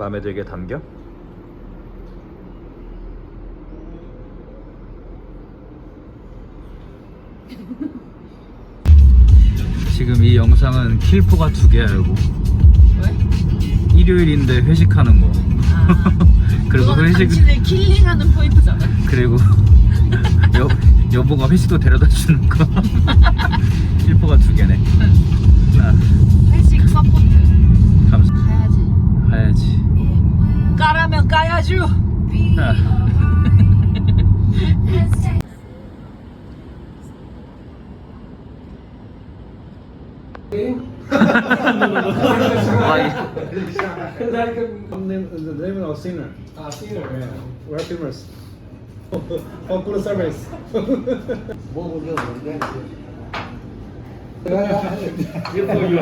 마음에 들게 담겨? 지금 이 영상은 킬포가 두 개야 여보 왜? 일요일인데 회식하는 거. 아, 그리고 회식 당신을 킬링하는 포인트잖아. 그리고 여, 여보가 회식도 데려다 주는 거. 킬포가 두 개네. 아, I like the name of singer. Ah, singer. Yeah. We're famous. Service. You.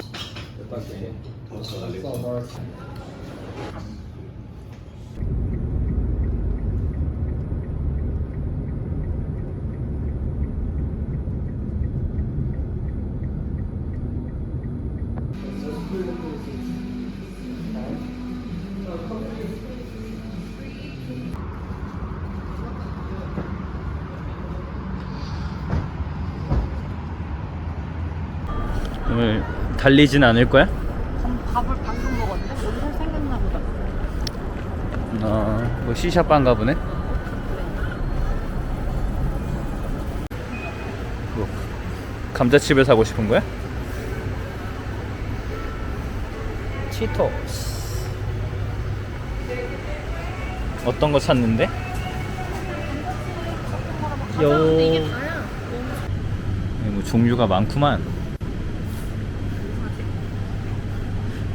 오늘 달리진 않을 거야? 밥을 방금 먹었는데 여기서 생겼나 보다. 어, 뭐 시샤바인가 보네. 뭐, 감자칩을 사고 싶은 거야? 치토스. 어떤 거 찾는데? 요. 근데 이게 다야. 뭐 종류가 많구만.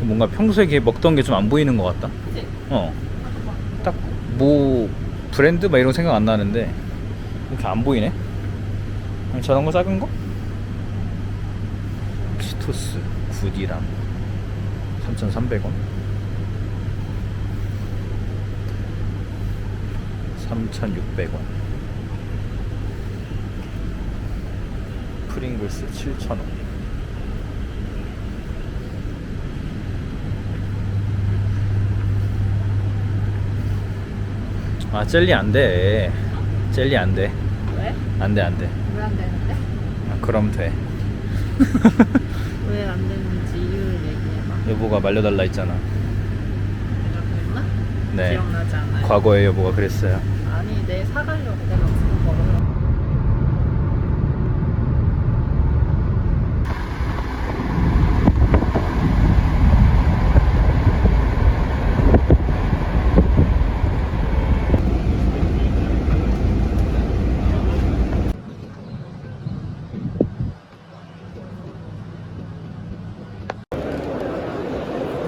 뭔가 평소에 이렇게 먹던 게 좀 안 보이는 것 같다. 그치? 어. 딱 뭐 브랜드 막 이런 거 생각 안 나는데 이렇게 안 보이네. 그럼 저런 거 작은 거? 치토스 9D랑 3,300원. 3,600원. 프링글스 7,000원. 아 젤리 안 돼. 젤리 안 돼. 왜? 안 돼, 안 돼. 왜 안 되는데? 아, 그럼 돼. 왜 안 되는지 이유를 얘기해봐. 여보가 말려달라 했잖아. 내가 그랬나? 네. 기억나지 않아요? 과거에 여보가 그랬어요. 아니 내 사가려고 내가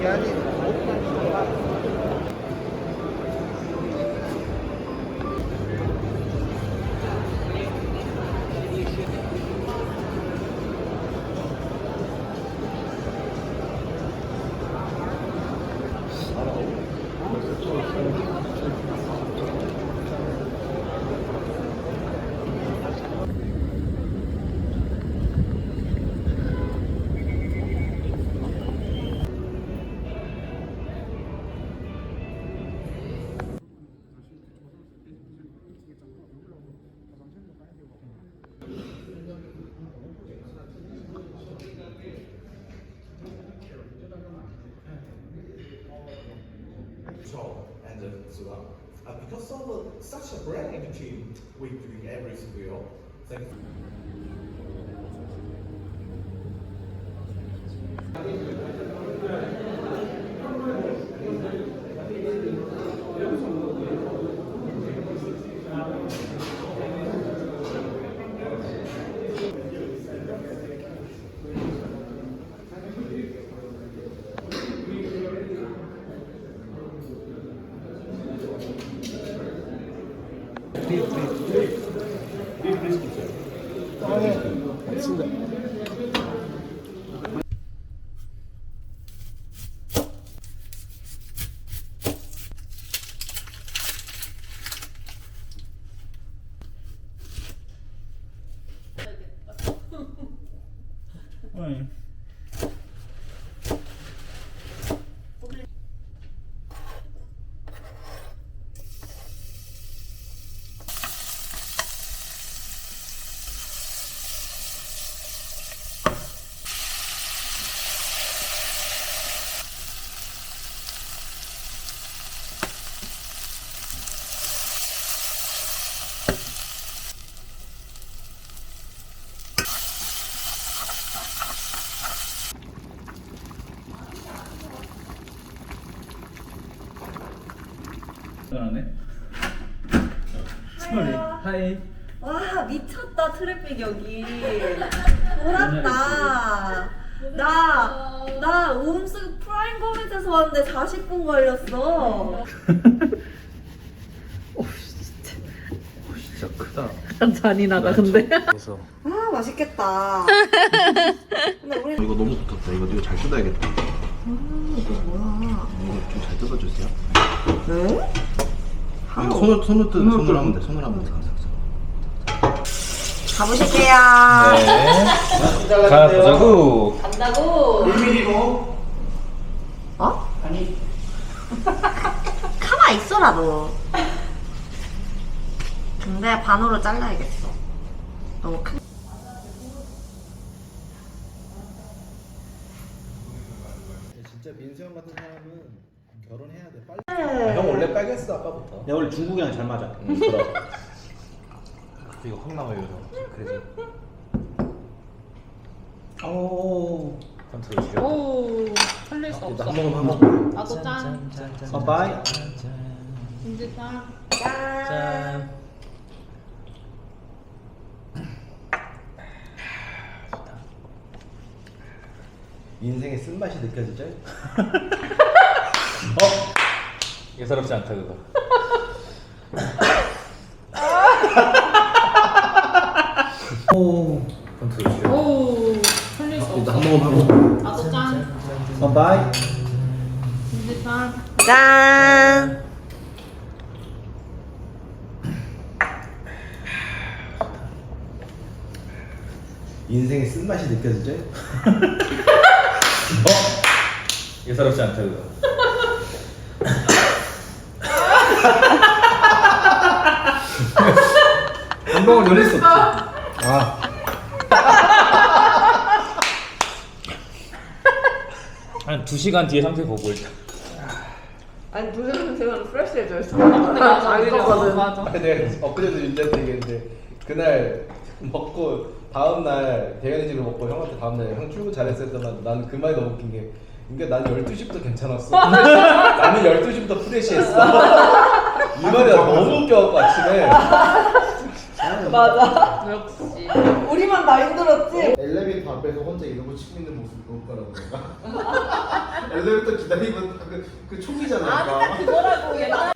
ジャニーズの本当に人 and so on. Uh, because of uh, such a brand team, we do everything well. Thank you. 对对对对对对对对对 끈하네. 소리. 하이. 와 미쳤다 트래픽 여기 돌았다 나나 옴스 프라임 거밋에서 왔는데 40분 걸렸어 진짜 크다. 잔인하다 근데. 그래서 아 맛있겠다 근데 우리 이거 너무 붙었다. 이거 이거 잘 뜯어야겠다. 이거 뭐야 이거 좀 잘 뜯어주세요. 네? 아니, 손을 손을 뜯 손으로 하면 돼. 손으로 하면 돼. 가보실게요 네. 가보자고. 간다고 1mm로. 어? 가만 있어라 너 근데 반으로 잘라야겠어 너무 큰 진짜 민수 형 같은 사람은 결혼해야 돼. 빨리. 네. 형 원래 빨겠어 아까부터. 내가 원래 중국이랑 잘 맞아. 응, 그럼. 이거 확 나와요 이거. 그래서. 오. 컨트롤 줄여. 오 틀릴 수나 없어. 한 모금 한 모금. 나도 짠. 어, 바이. 이제 짠. 짠 인생의 쓴맛이 느껴지죠? 예사롭지 않다 그거. 오. 컨트롤. 오 틀릴 수나 없어. 한 모금 한 모금. 나도 짠. 어, 바이. 이제 짠. 짠. 인생의 쓴맛이 느껴지죠? 예사롭지 않다 그거. 한 방울 돌릴 수 없지. 아, 한 2시간 뒤에 상태 보고 일단. 아니 두 시간 되면 프레시해져 있어. 근데 맞아. 아, 내가 엊그제도 윤재한테 얘기했는데 그날 먹고 다음날 대현이 집을 먹고 형한테 다음날 형 출근 잘했어 했더만 나는 그 말이 너무 웃긴 게 그러니까 나는 12시부터 괜찮았어 나는 12시부터 프레시했어 이 말이 나 너무 웃겨갖고 아침에 맞아. 역시. 우리만 다 힘들었지. 엘리베이터 앞에서 혼자 이러고 치고 있는 모습이 볼 거라고 내가 엘리베이터 기다리고 그, 그 총이잖아 딱 그거라고.